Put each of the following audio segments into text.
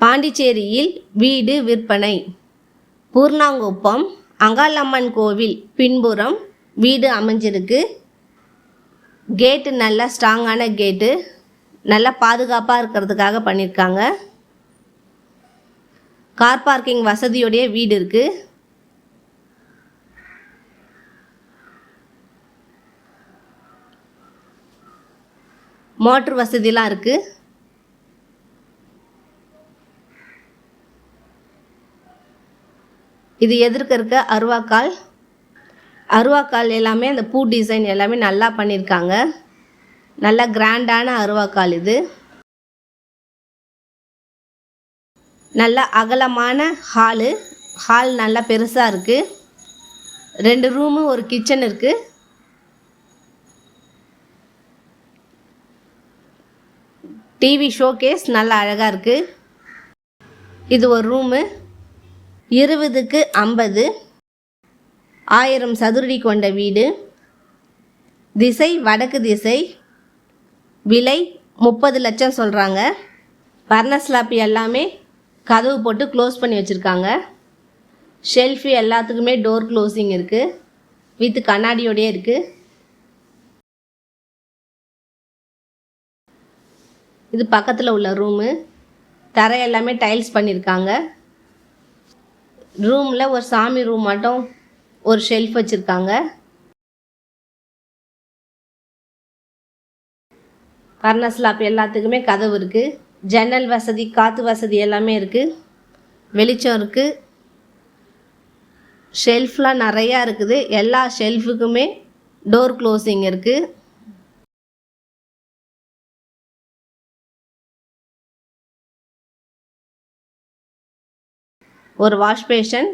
பாண்டிச்சேரியில் வீடு விற்பனை. பூர்ணாங்குப்பம் அங்காளம்மன் கோவில் பின்புறம் வீடு அமைஞ்சிருக்கு. கேட்டு நல்லா ஸ்ட்ராங்கான கேட்டு நல்லா பாதுகாப்பாக இருக்கிறதுக்காக பண்ணியிருக்காங்க கார் பார்க்கிங் வசதியோடைய வீடு இருக்குது மோட்ரு வசதிலாம் இருக்குது இது எதிர்க்க இருக்க அருவாக்கால். அருவாக்கால் எல்லாமே அந்த பூ டிசைன் எல்லாமே நல்லா பண்ணியிருக்காங்க நல்லா கிராண்டான அருவாக்கால் இது. நல்ல அகலமான ஹாலு ஹால் நல்லா பெருசாக இருக்குது ரெண்டு ரூமு ஒரு கிச்சன் இருக்குது டிவி ஷோகேஸ் நல்லா அழகாக இருக்குது இது ஒரு ரூமு இருபதுக்கு ஐம்பது. ஆயிரம் சதுரடி கொண்ட வீடு. திசை வடக்கு திசை. விலை முப்பது லட்சம் சொல்கிறாங்க பர்னஸ்லாப்பி எல்லாமே கதவு போட்டு க்ளோஸ் பண்ணி வச்சுருக்காங்க. ஷெல்ஃபு எல்லாத்துக்குமே டோர் க்ளோஸிங் இருக்குது வித் கண்ணாடியோடயே இருக்குது இது பக்கத்தில் உள்ள ரூமு தரை எல்லாமே டைல்ஸ் பண்ணியிருக்காங்க ரூமில் ஒரு சாமி ரூம் மட்டும் ஒரு ஷெல்ஃப் வச்சுருக்காங்க. பர்னஸ்லாப் எல்லாத்துக்குமே கதவு இருக்குது ஜன்னல் வசதி காற்று வசதி எல்லாமே இருக்குது வெளிச்சம் இருக்குது ஷெல்ஃப்லாம் நிறையா இருக்குது. எல்லா ஷெல்ஃபுக்குமே டோர் க்ளோசிங் இருக்குது ஒரு வாஷ் பேஷன்.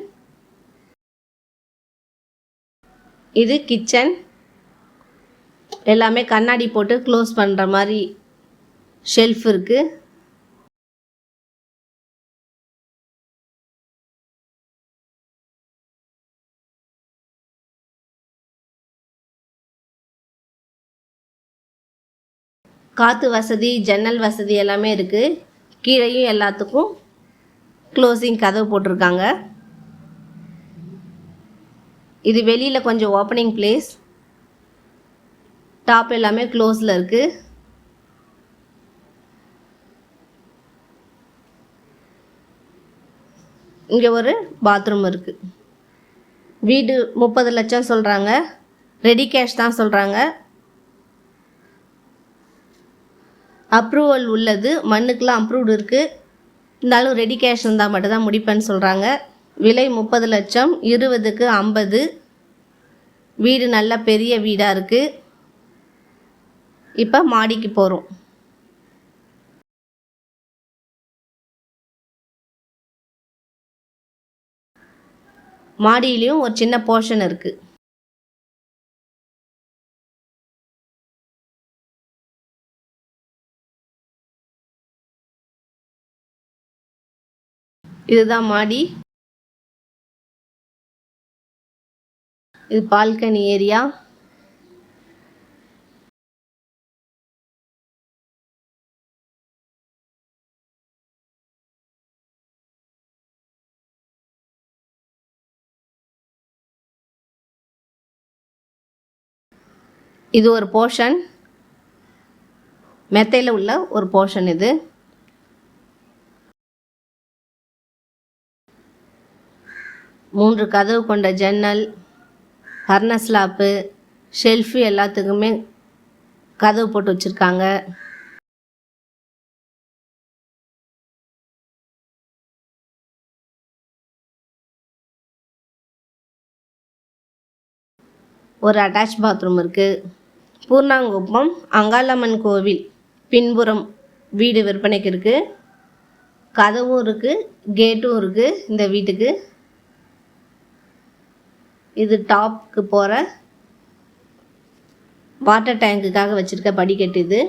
இது கிச்சன். எல்லாமே கண்ணாடி போட்டு க்ளோஸ் பண்ணுற மாதிரி ஷெல்ஃப் இருக்குது காற்று வசதி ஜன்னல் வசதி எல்லாமே இருக்குது கீழேயும் எல்லாத்துக்கும் க்ளோசிங் கதவு போட்டிருக்காங்க. இது வெளியில் கொஞ்சம் ஓப்பனிங் பிளேஸ் டாப் எல்லாமே க்ளோஸில் இருக்குது இங்கே ஒரு பாத்ரூம் இருக்குது வீடு முப்பது லட்சம் சொல்கிறாங்க ரெடி கேஷ் தான் சொல்கிறாங்க அப்ரூவல் உள்ளது. மண்ணுக்கெலாம் அப்ரூவ்டு இருக்குது இருந்தாலும் ரெடி கேஷ் இருந்தால் மட்டும்தான் முடிப்பேன்னு சொல்கிறாங்க விலை முப்பது லட்சம் இருபதுக்கு ஐம்பது. வீடு நல்ல பெரிய வீடாக இருக்குது இப்போ மாடிக்கு போகிறோம் மாடியிலையும் ஒரு சின்ன போர்ஷன் இருக்குது இதுதான் மாடி. இது பால்கனி ஏரியா. இது ஒரு போர்ஷன் மெத்தையில் உள்ள ஒரு போர்ஷன் இது. மூன்று கதவு கொண்ட ஜன்னல் ஹர்னஸ்லாப்பு ஷெல்ஃபு எல்லாத்துக்குமே கதவு போட்டு வச்சுருக்காங்க. ஒரு அட்டாச் பாத்ரூம் இருக்குது பூர்ணாங்குப்பம் அங்காளம்மன் கோவில் பின்புறம் வீடு விற்பனைக்கு இருக்குது கதவும் இருக்குது கேட்டும் இருக்குது இந்த வீட்டுக்கு. இது டாப்க்கு போகிற வாட்டர் டேங்குக்காக வச்சுருக்க படிக்கட்டு இது.